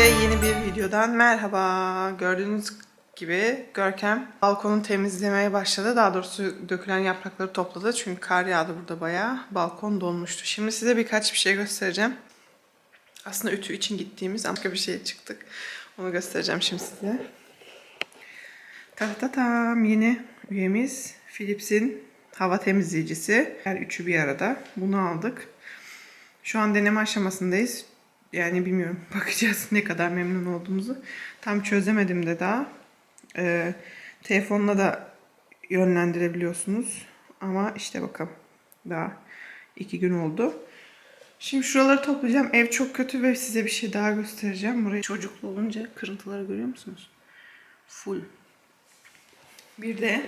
videodan merhaba. Gördüğünüz gibi Görkem balkonu temizlemeye başladı. Daha doğrusu dökülen yaprakları topladı. Çünkü kar yağdı burada bayağı. Balkon donmuştu. Şimdi size birkaç bir şey göstereceğim. Aslında ütü için gittiğimiz başka bir şeye çıktık. Onu göstereceğim şimdi size. Ta tam yeni üyemiz Philips'in hava temizleyicisi. Her üçü bir arada. Bunu aldık. Şu an deneme aşamasındayız. Yani bilmiyorum. Bakacağız ne kadar memnun olduğumuzu. Tam çözemedim de daha. Ee, telefonla da yönlendirebiliyorsunuz. Ama işte bakalım. Daha iki gün oldu. Şimdi şuraları toplayacağım. Ev çok kötü ve size bir şey daha göstereceğim. Burayı çocuklu olunca kırıntıları görüyor musunuz? Full. Bir de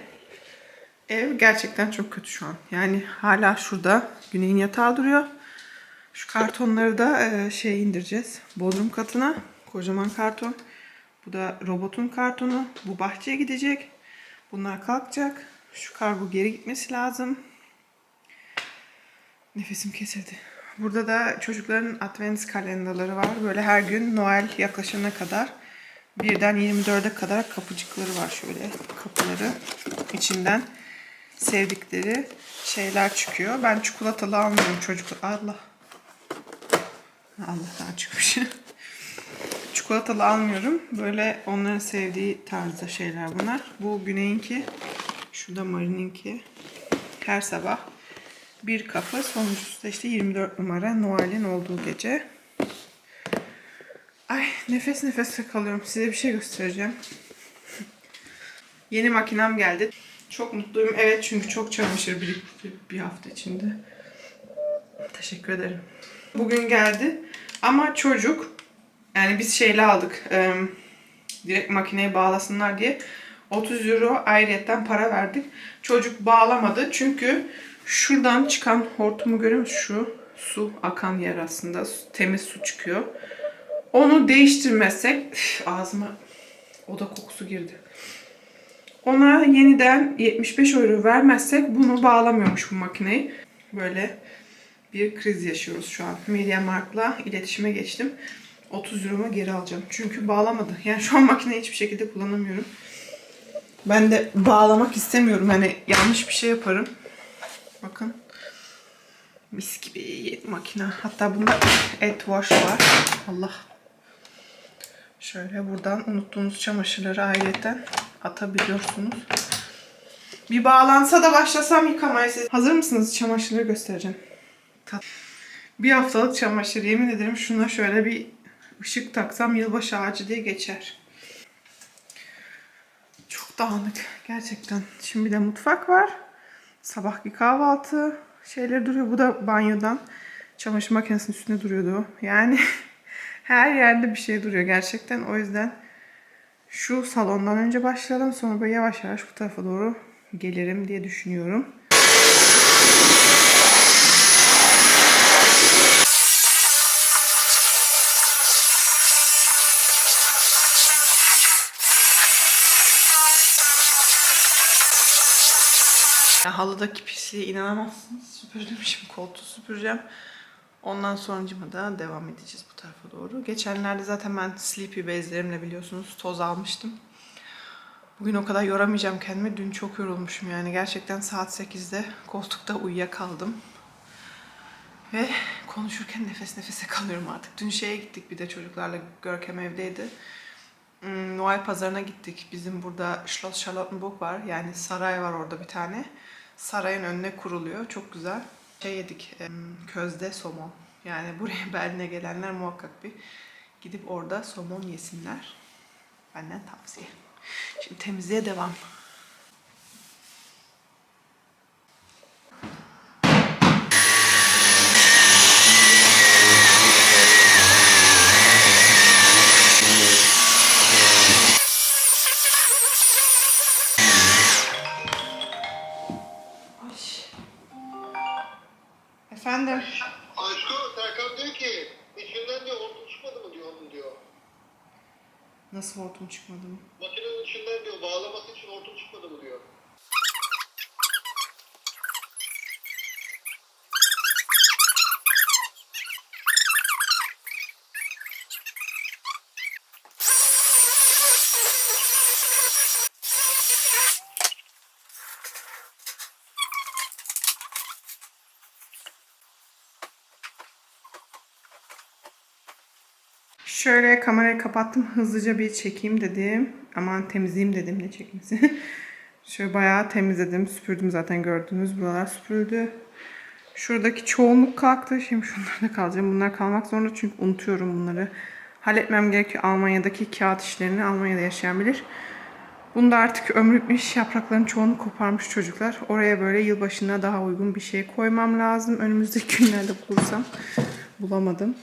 ev gerçekten çok kötü şu an. Yani hala şurada Güney'in yatağı duruyor. Şu kartonları da e, şey indireceğiz. Bodrum katına. Kocaman karton. Bu da robotun kartonu. Bu bahçeye gidecek. Bunlar kalkacak. Şu kargo geri gitmesi lazım. Nefesim kesildi. Burada da çocukların advent kalendarları var. Böyle her gün Noel yaklaşana kadar birden 24'e kadar kapıcıkları var şöyle kapıları içinden sevdikleri şeyler çıkıyor. Ben çikolatalı almıyorum çocuk. Allah. Allah'tan çıkmış. Çikolatalı almıyorum. Böyle onların sevdiği tarzda şeyler bunlar. Bu Güney'inki. Şu da Marin'inki. Her sabah bir kapı. Sonuncusu da işte 24 numara Noel'in olduğu gece. Ay nefes nefese kalıyorum. Size bir şey göstereceğim. Yeni makinem geldi. Çok mutluyum. Evet çünkü çok çamaşır birikti bir hafta içinde. Teşekkür ederim. Bugün geldi. Ama çocuk yani biz şeyle aldık. e, direkt makineye bağlasınlar diye 30 euro ayrıyetten para verdik. Çocuk bağlamadı çünkü şuradan çıkan hortumu görüyor musun? Şu su akan yer aslında. Temiz su çıkıyor. Onu değiştirmezsek Üf, ağzıma oda kokusu girdi. Ona yeniden 75 euro vermezsek bunu bağlamıyormuş bu makineyi. Böyle bir kriz yaşıyoruz şu an. MediaMarkt'la iletişime geçtim. 30 euromu geri alacağım. Çünkü bağlamadı. Yani şu an makineyi hiçbir şekilde kullanamıyorum. Ben de bağlamak istemiyorum. Hani yanlış bir şey yaparım. Bakın. Mis gibi makine. Hatta bunda et wash var. Allah. Şöyle buradan unuttuğunuz çamaşırları ayrıyeten atabiliyorsunuz. Bir bağlansa da başlasam yıkamaya. Siz Hazır mısınız? Çamaşırları göstereceğim. Tat- Bir haftalık çamaşır. Yemin ederim şuna şöyle bir ışık taksam yılbaşı ağacı diye geçer. Çok dağınık gerçekten. Şimdi de mutfak var. Sabahki kahvaltı şeyleri duruyor. Bu da banyodan çamaşır makinesinin üstünde duruyordu. Yani her yerde bir şey duruyor gerçekten. O yüzden şu salondan önce başlayalım. Sonra böyle yavaş yavaş bu tarafa doğru gelirim diye düşünüyorum. Ya halıdaki pisliğe inanamazsınız. Süpürdüm koltuğu süpüreceğim. Ondan sonucuma da devam edeceğiz bu tarafa doğru. Geçenlerde zaten ben sleepy bezlerimle biliyorsunuz toz almıştım. Bugün o kadar yoramayacağım kendimi. Dün çok yorulmuşum yani. Gerçekten saat 8'de koltukta uyuyakaldım. Ve konuşurken nefes nefese kalıyorum artık. Dün şeye gittik bir de çocuklarla Görkem evdeydi. Hmm, Noel pazarına gittik. Bizim burada Schloss Charlottenburg var. Yani saray var orada bir tane. Sarayın önüne kuruluyor. Çok güzel. Şey yedik. em, Közde somon. Yani buraya Berlin'e gelenler muhakkak bir gidip orada somon yesinler. Benden tavsiye. Şimdi temizliğe devam. Şöyle kamerayı kapattım. Hızlıca bir çekeyim dedim. Aman temizleyeyim dedim. Ne çekmesi? Şöyle bayağı temizledim. Süpürdüm zaten gördünüz. Buralar süpürüldü. Şuradaki çoğunluk kalktı. Şimdi şunlar da kalacağım. Bunlar kalmak zorunda çünkü unutuyorum bunları. Halletmem gerekiyor Almanya'daki kağıt işlerini. Almanya'da yaşayan bilir. Bunda artık ömrü bitmiş yaprakların çoğunu koparmış çocuklar. Oraya böyle yılbaşına daha uygun bir şey koymam lazım. Önümüzdeki günlerde bulursam. Bulamadım.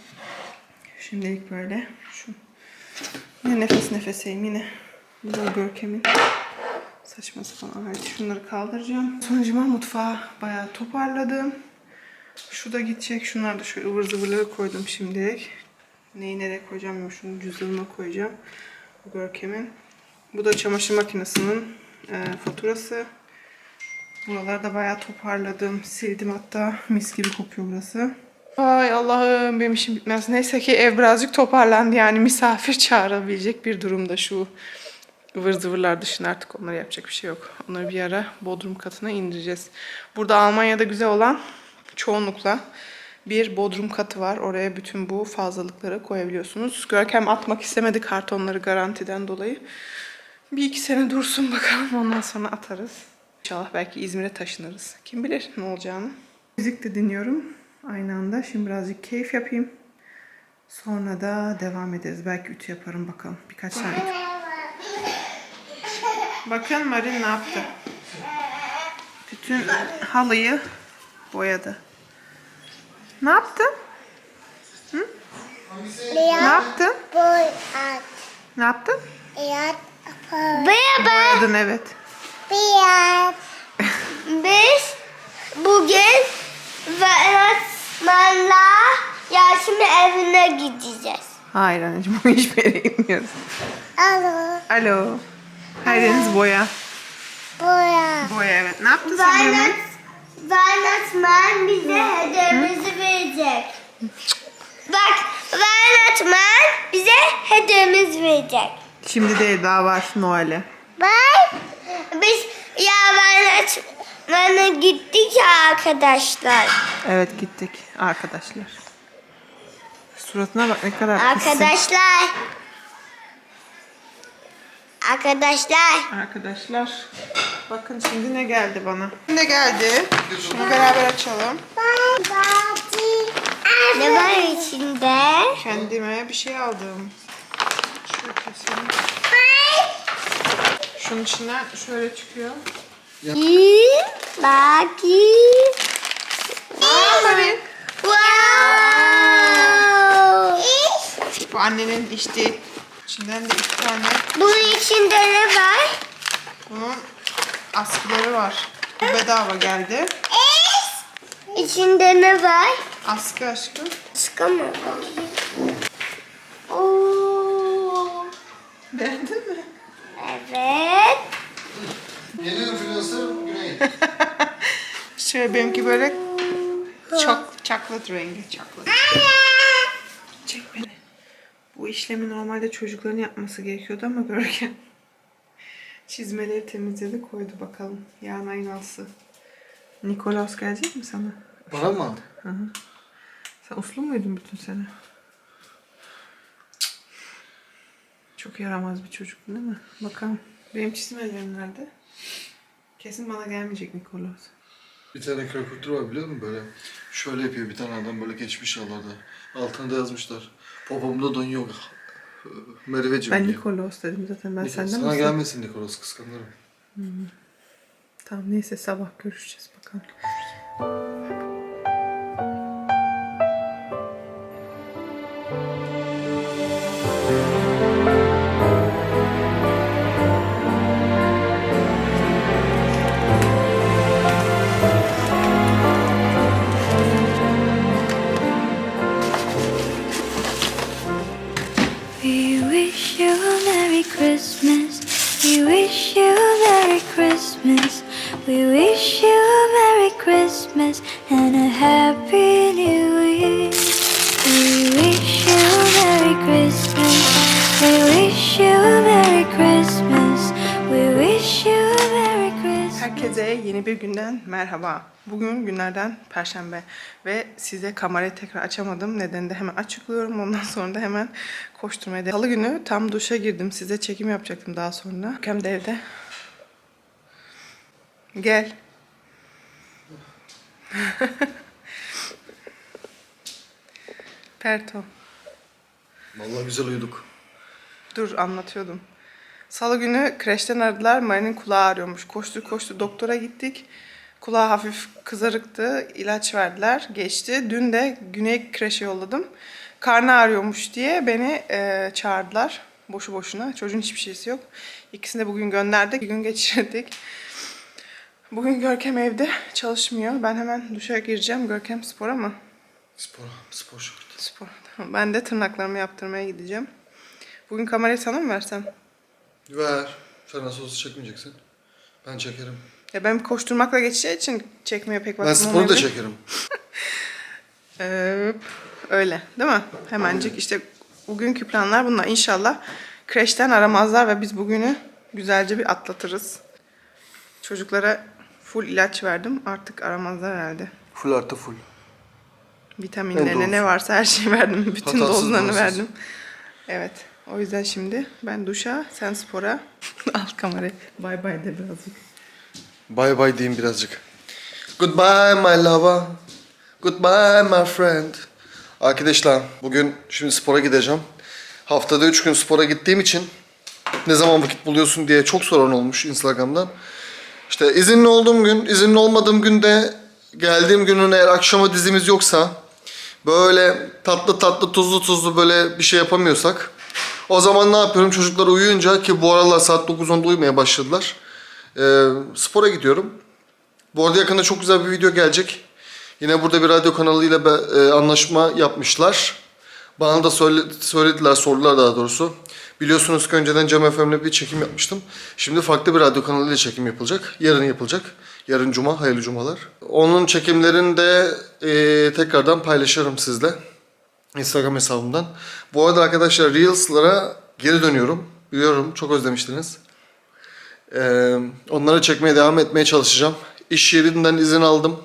Şimdilik böyle. Şu. Yine nefes nefeseyim yine. Bu da Görkem'in saçma sapan aleti. Şunları kaldıracağım. Sonucuma mutfağı bayağı toparladım. Şu da gidecek. Şunlar da şöyle ıvır zıvırları koydum şimdilik. Neyi nereye koyacağım. Şunu cüzdanıma koyacağım. Bu Görkem'in. Bu da çamaşır makinesinin e, faturası. Buraları da bayağı toparladım. Sildim hatta. Mis gibi kokuyor burası. Ay Allah'ım benim işim bitmez. Neyse ki ev birazcık toparlandı. Yani misafir çağırabilecek bir durumda şu ıvır zıvırlar dışında artık onlara yapacak bir şey yok. Onları bir ara bodrum katına indireceğiz. Burada Almanya'da güzel olan çoğunlukla bir bodrum katı var. Oraya bütün bu fazlalıkları koyabiliyorsunuz. Görkem atmak istemedi kartonları garantiden dolayı. Bir iki sene dursun bakalım ondan sonra atarız. İnşallah belki İzmir'e taşınırız. Kim bilir ne olacağını. Müzik de dinliyorum aynı anda. Şimdi birazcık keyif yapayım. Sonra da devam ederiz. Belki ütü yaparım bakalım. Birkaç tane ütü. Bakın Marin ne yaptı? Bütün halıyı boyadı. Ne yaptın? Ne yaptın? Ne yaptın? Yat. Merhaba. Boyadın evet. Biyat. Biz bugün öğretmenle Yasin'in evine gideceğiz. Hayır anneciğim bu hiçbir yere gitmiyoruz. Alo. Alo. Karadeniz boya. Boya. Boya evet. Ne yaptın sen hemen? Öğretmen bize hediyemizi verecek. Bak öğretmen bize hediyemiz verecek. Şimdi değil daha var Noel'e. Bye. Biz ya öğretmene gittik ya arkadaşlar. Evet gittik arkadaşlar. Suratına bak ne kadar. Arkadaşlar. Arkadaşlar. Arkadaşlar bakın şimdi ne geldi bana. Ne geldi? Şunu beraber açalım. Ne var içinde? Kendime bir şey aldım. Şöyle keselim. Şunun içinden şöyle çıkıyor. Aa, Marin. Wow. Bu annenin içtiği. İçinden de iki tane. Bunun içinde ne var? Bunun askıları var. Bu bedava geldi. İçinde ne var? Askı aşkım. Sıkı mı? Bakayım. Oo. Beğendin mi? Evet. Yeni influencer Güney. Şöyle benimki böyle çok chocolate rengi. Chocolate. Çek beni. Bu işlemi normalde çocukların yapması gerekiyordu ama Görkem çizmeleri temizledi koydu bakalım. Yarın ayın alsı. Nikolaus gelecek mi sana? Bana mı? Sen uslu muydun bütün sene? Çok yaramaz bir çocuktun değil mi? Bakalım. Benim çizmelerim nerede? Kesin bana gelmeyecek Nikolaus. Bir tane karikatür var biliyor musun böyle? Şöyle yapıyor bir tane adam böyle geçmiş yıllarda. Altına da yazmışlar. Popomda don yok. Merveciğim Ben. Nikolaus dedim zaten. Ben Nikol- senden Sana mi? gelmesin Nikolas kıskanırım. Tamam neyse sabah görüşeceğiz bakalım. We We wish you a Merry Christmas and a Happy New Year. We wish you a Merry Christmas. We wish you a Merry Christmas. We wish you a Merry Christmas. Herkese yeni bir günden merhaba. Bugün günlerden perşembe ve size kamerayı tekrar açamadım. Nedeni de hemen açıklıyorum. Ondan sonra da hemen koşturmaya devam. Salı günü tam duşa girdim. Size çekim yapacaktım daha sonra. Hem de evde. Gel. Perto. Vallahi güzel uyuduk. Dur anlatıyordum. Salı günü kreşten aradılar. Mari'nin kulağı ağrıyormuş. Koştu koştu doktora gittik. Kulağı hafif kızarıktı. İlaç verdiler. Geçti. Dün de Güney kreşe yolladım. Karnı ağrıyormuş diye beni e, çağırdılar. Boşu boşuna. Çocuğun hiçbir şeysi yok. İkisini de bugün gönderdik. Bir gün geçirdik. Bugün Görkem evde çalışmıyor. Ben hemen duşa gireceğim. Görkem spora mı? Spor, spor şort. Spor. Tamam. Ben de tırnaklarımı yaptırmaya gideceğim. Bugün kamerayı sana mı versem? Ver. Sen nasıl olsa çekmeyeceksin. Ben çekerim. Ya ben koşturmakla geçeceği için çekmeye pek Ben vaktim sporu da çekerim. Ee, öyle değil mi? Hemencik işte bugünkü planlar bunlar. İnşallah kreşten aramazlar ve biz bugünü güzelce bir atlatırız. Çocuklara full ilaç verdim. Artık aramazlar herhalde. Full artı full. Vitaminlerine ne varsa her şeyi verdim. Bütün Hatasız, dozlarını günahsız. verdim. Evet. O yüzden şimdi ben duşa, sen spora. Al kamerayı. Bay bay de birazcık. Bye bye diyeyim birazcık. Goodbye my lover. Goodbye my friend. Arkadaşlar bugün şimdi spora gideceğim. Haftada 3 gün spora gittiğim için ne zaman vakit buluyorsun diye çok soran olmuş Instagram'dan. İşte izinli olduğum gün, izinli olmadığım günde geldiğim günün eğer akşama dizimiz yoksa böyle tatlı tatlı tuzlu tuzlu böyle bir şey yapamıyorsak o zaman ne yapıyorum? Çocuklar uyuyunca ki bu aralar saat 9-10'da uyumaya başladılar. Ee, spora gidiyorum. Bu arada yakında çok güzel bir video gelecek. Yine burada bir radyo kanalıyla be- e, anlaşma yapmışlar. Bana da söyle- söylediler, sordular daha doğrusu. Biliyorsunuz ki önceden Cem FM'le bir çekim yapmıştım. Şimdi farklı bir radyo kanalıyla çekim yapılacak. Yarın yapılacak. Yarın cuma, hayırlı cumalar. Onun çekimlerini de e, tekrardan paylaşırım sizle. Instagram hesabımdan. Bu arada arkadaşlar Reels'lara geri dönüyorum. Biliyorum çok özlemiştiniz. Ee, onları çekmeye devam etmeye çalışacağım. İş yerinden izin aldım.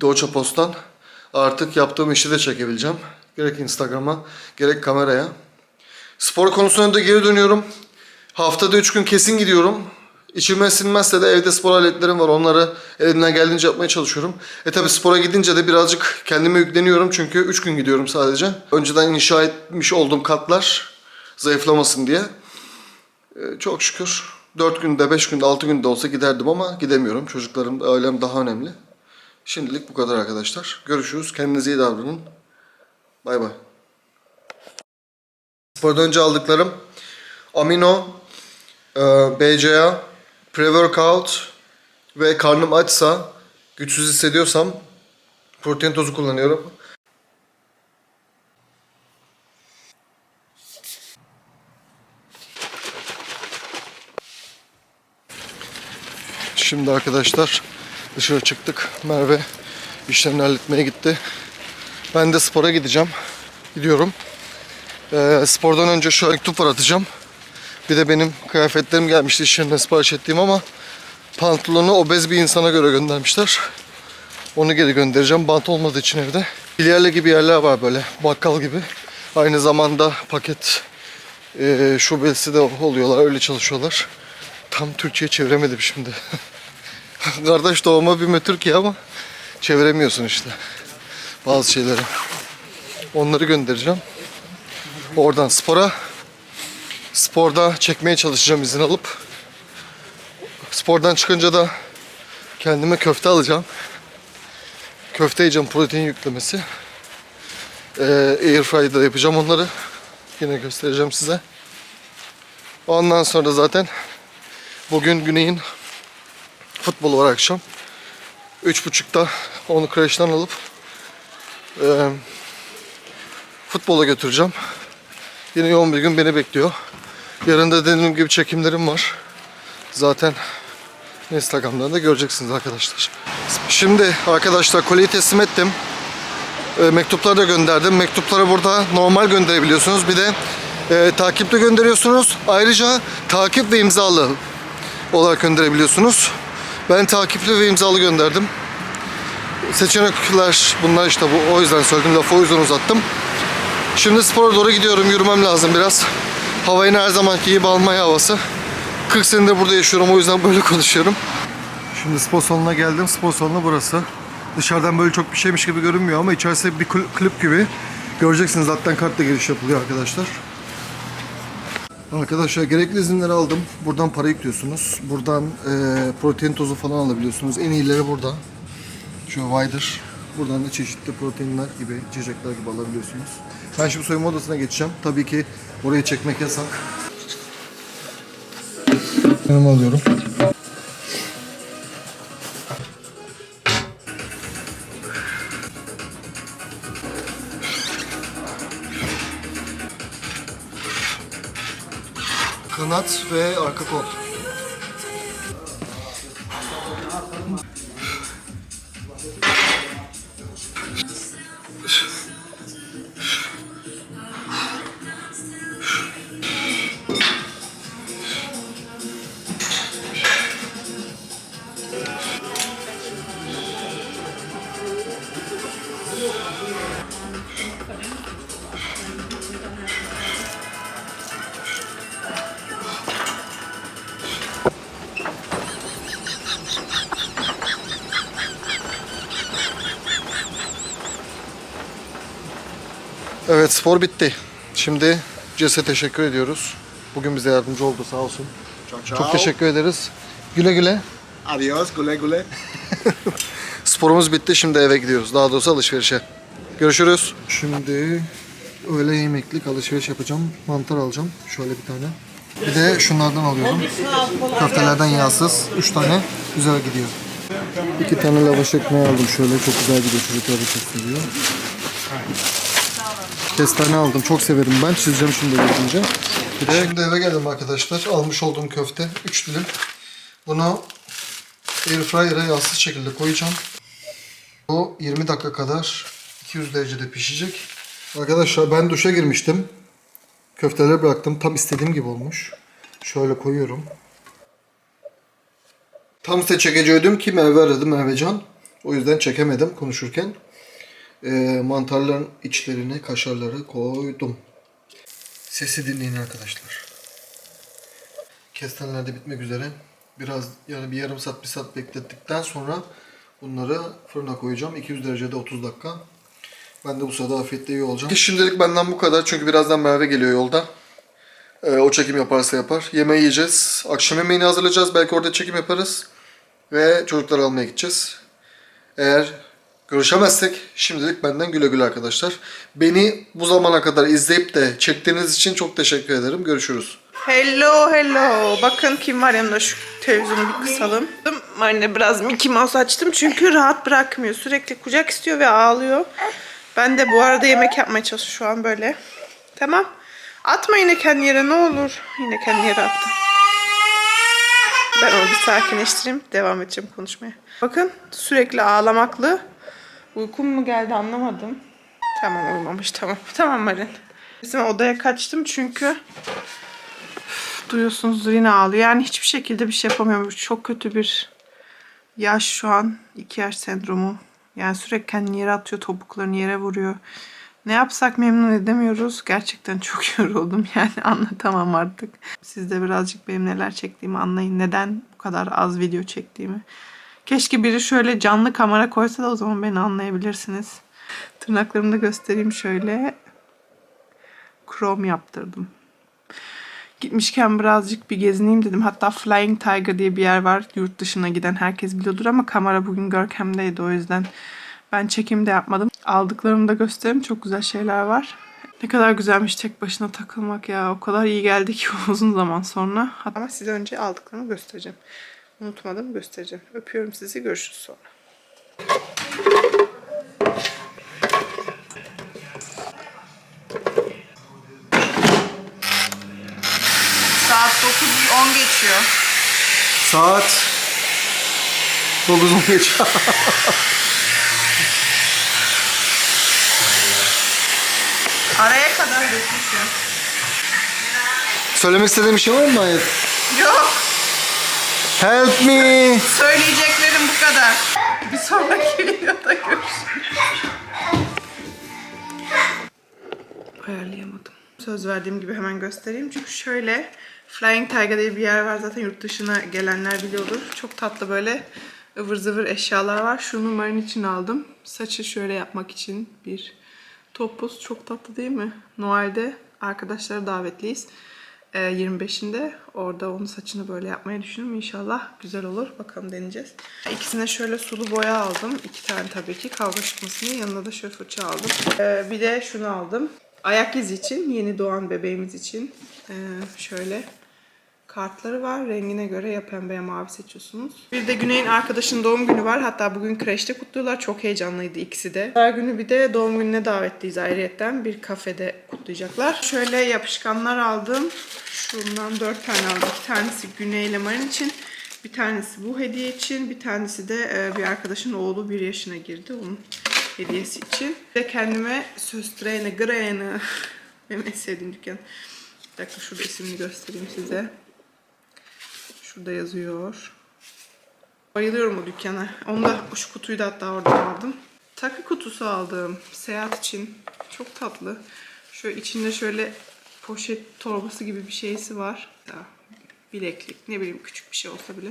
Doğuça Post'tan. Artık yaptığım işi de çekebileceğim. Gerek Instagram'a gerek kameraya. Spor konusuna da geri dönüyorum. Haftada 3 gün kesin gidiyorum. İçime sinmezse de evde spor aletlerim var. Onları elimden geldiğince yapmaya çalışıyorum. E tabi spora gidince de birazcık kendime yükleniyorum. Çünkü 3 gün gidiyorum sadece. Önceden inşa etmiş olduğum katlar zayıflamasın diye. Ee, çok şükür 4 günde, 5 günde, 6 günde olsa giderdim ama gidemiyorum. Çocuklarım, ailem daha önemli. Şimdilik bu kadar arkadaşlar. Görüşürüz. Kendinize iyi davranın. Bay bay. Spordan önce aldıklarım amino, e, BCA, pre-workout ve karnım açsa, güçsüz hissediyorsam protein tozu kullanıyorum. Şimdi arkadaşlar dışarı çıktık. Merve işlerini halletmeye gitti. Ben de spora gideceğim. Gidiyorum. Ee, spordan önce şu mektup var atacağım. Bir de benim kıyafetlerim gelmişti iş yerine sipariş ettiğim ama pantolonu obez bir insana göre göndermişler. Onu geri göndereceğim. Bant olmadığı için evde. Bilyerle gibi yerler var böyle. Bakkal gibi. Aynı zamanda paket e, şubesi de oluyorlar. Öyle çalışıyorlar. Tam Türkçe'ye çeviremedim şimdi. Kardeş doğma bir Türkiye ama çeviremiyorsun işte. Bazı şeyleri. Onları göndereceğim. Oradan spora. Sporda çekmeye çalışacağım izin alıp. Spordan çıkınca da kendime köfte alacağım. Köfte yiyeceğim protein yüklemesi. Ee, Airfryer'da yapacağım onları. Yine göstereceğim size. Ondan sonra zaten bugün Güney'in futbolu var akşam. Üç buçukta onu kreşten alıp e, futbola götüreceğim. Yine yoğun bir gün beni bekliyor. Yarın da dediğim gibi çekimlerim var. Zaten Instagram'dan da göreceksiniz arkadaşlar. Şimdi arkadaşlar kolyeyi teslim ettim. E, mektupları da gönderdim. Mektupları burada normal gönderebiliyorsunuz. Bir de e, takipte gönderiyorsunuz. Ayrıca takip ve imzalı olarak gönderebiliyorsunuz. Ben takipli ve imzalı gönderdim. Seçenekler bunlar işte bu. O yüzden söyledim lafı o yüzden uzattım. Şimdi spora doğru gidiyorum. Yürümem lazım biraz. Havayın her zamanki gibi Almanya havası. 40 senedir burada yaşıyorum o yüzden böyle konuşuyorum. Şimdi spor salonuna geldim. Spor salonu burası. Dışarıdan böyle çok bir şeymiş gibi görünmüyor ama içerisi bir kul- kulüp gibi. Göreceksiniz zaten kartla giriş yapılıyor arkadaşlar. Arkadaşlar gerekli izinleri aldım. Buradan para yüklüyorsunuz. Buradan e, protein tozu falan alabiliyorsunuz. En iyileri burada. Şu Wider. Buradan da çeşitli proteinler gibi, içecekler gibi alabiliyorsunuz. Ben şimdi soyunma odasına geçeceğim. Tabii ki orayı çekmek yasak. Yanıma alıyorum. Kanat ve arka kol. Evet spor bitti. Şimdi Ces'e teşekkür ediyoruz. Bugün bize yardımcı oldu sağ olsun. Ciao, ciao. Çok teşekkür ederiz. Güle güle. Adios, güle güle. Sporumuz bitti. Şimdi eve gidiyoruz. Daha doğrusu alışverişe. Görüşürüz. Şimdi öğle yemeklik alışveriş yapacağım. Mantar alacağım. Şöyle bir tane. Bir de şunlardan alıyorum. Köftelerden yağsız. Üç tane. Güzel gidiyor. İki tane lavaş ekmeği aldım şöyle. Çok güzel gidiyor. Çocuklar çok seviyor. Kestane aldım. Çok severim ben. Çizeceğim şimdi gidince. Bir de şimdi eve geldim arkadaşlar. Almış olduğum köfte. 3 dilim. Bunu Airfryer'a yağsız şekilde koyacağım. Bu 20 dakika kadar 200 derecede pişecek. Arkadaşlar ben duşa girmiştim. Köfteleri bıraktım. Tam istediğim gibi olmuş. Şöyle koyuyorum. Tam size çekeceğim ki Merve aradı Mervecan. O yüzden çekemedim konuşurken. Ee, mantarların içlerine kaşarları koydum. Sesi dinleyin arkadaşlar. Kestaneler de bitmek üzere. Biraz yani bir yarım saat bir saat beklettikten sonra bunları fırına koyacağım. 200 derecede 30 dakika. Ben de bu sırada afiyetle iyi olacağım. Şimdilik benden bu kadar. Çünkü birazdan Merve geliyor yolda. Ee, o çekim yaparsa yapar. Yemeği yiyeceğiz. Akşam yemeğini hazırlayacağız. Belki orada çekim yaparız. Ve çocukları almaya gideceğiz. Eğer görüşemezsek şimdilik benden güle güle arkadaşlar. Beni bu zamana kadar izleyip de çektiğiniz için çok teşekkür ederim. Görüşürüz. Hello hello. Bakın kim var yanımda şu televizyonu bir kısalım. Marine biraz Mickey Mouse açtım çünkü rahat bırakmıyor. Sürekli kucak istiyor ve ağlıyor. Ben de bu arada yemek yapmaya çalışıyorum şu an böyle. Tamam. Atma yine kendi yere ne olur. Yine kendi yere attı. Ben onu bir sakinleştireyim. Devam edeceğim konuşmaya. Bakın sürekli ağlamaklı. Uykum mu geldi anlamadım. Tamam uyumamış tamam. Tamam Marin. Bizim odaya kaçtım çünkü duyuyorsunuzdur yine ağlıyor. Yani hiçbir şekilde bir şey yapamıyorum. Çok kötü bir yaş şu an. iki yaş sendromu. Yani sürekli kendini yere atıyor. Topuklarını yere vuruyor. Ne yapsak memnun edemiyoruz. Gerçekten çok yoruldum. Yani anlatamam artık. Siz de birazcık benim neler çektiğimi anlayın. Neden bu kadar az video çektiğimi. Keşke biri şöyle canlı kamera koysa da o zaman beni anlayabilirsiniz. Tırnaklarımı da göstereyim şöyle. Chrome yaptırdım. Gitmişken birazcık bir gezineyim dedim. Hatta Flying Tiger diye bir yer var. Yurt dışına giden herkes biliyordur ama kamera bugün Görkem'deydi o yüzden ben çekim de yapmadım. Aldıklarımı da göstereyim. Çok güzel şeyler var. Ne kadar güzelmiş tek başına takılmak ya. O kadar iyi geldi ki uzun zaman sonra. Ama size önce aldıklarımı göstereceğim. Unutmadım göstereceğim. Öpüyorum sizi. Görüşürüz sonra. Saat 9.10 geçiyor. Saat 9.10 geç. Araya kadar götürüyor. Söylemek istediğim bir şey var mı Ayet? Yok. Help me. Söyleyeceklerim bu kadar. Bir sonraki videoda görüşürüz. Ayarlayamadım. Söz verdiğim gibi hemen göstereyim. Çünkü şöyle Flying Tiger diye bir yer var. Zaten yurt dışına gelenler biliyordur. Çok tatlı böyle ıvır zıvır eşyalar var. Şunu Marin için aldım. Saçı şöyle yapmak için bir topuz. Çok tatlı değil mi? Noel'de arkadaşlara davetliyiz. Ee, 25'inde orada onun saçını böyle yapmayı düşünüyorum. İnşallah güzel olur. Bakalım deneyeceğiz. İkisine şöyle sulu boya aldım. İki tane tabii ki kavga çıkmasın. Yanına da şöyle fırça aldım. Ee, bir de şunu aldım. Ayak izi için, yeni doğan bebeğimiz için ee, şöyle kartları var. Rengine göre ya pembe ya mavi seçiyorsunuz. Bir de Güney'in arkadaşının doğum günü var. Hatta bugün kreşte kutluyorlar. Çok heyecanlıydı ikisi de. Her günü bir de doğum gününe davetliyiz ayrıyetten. Bir kafede kutlayacaklar. Şöyle yapışkanlar aldım. Şundan dört tane aldım. İki tanesi Güney ile Marin için. Bir tanesi bu hediye için. Bir tanesi de e, bir arkadaşın oğlu bir yaşına girdi. Onun hediyesi için. Ve kendime Söstrene Grene benim en sevdiğim dükkan. Bir dakika şurada ismini göstereyim size. Şurada yazıyor. Bayılıyorum o dükkana. Onu da şu kutuyu da hatta oradan aldım. Takı kutusu aldım. Seyahat için. Çok tatlı. Şöyle içinde şöyle poşet torbası gibi bir şeysi var. Ya, bileklik ne bileyim küçük bir şey olsa bile.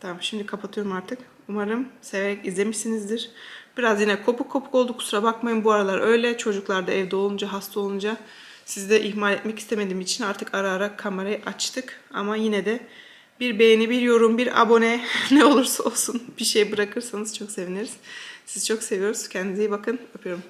Tamam şimdi kapatıyorum artık. Umarım severek izlemişsinizdir. Biraz yine kopuk kopuk oldu kusura bakmayın. Bu aralar öyle. Çocuklar da evde olunca hasta olunca sizi de ihmal etmek istemediğim için artık ara ara kamerayı açtık. Ama yine de bir beğeni, bir yorum, bir abone ne olursa olsun bir şey bırakırsanız çok seviniriz. Sizi çok seviyoruz. Kendinize iyi bakın. Öpüyorum.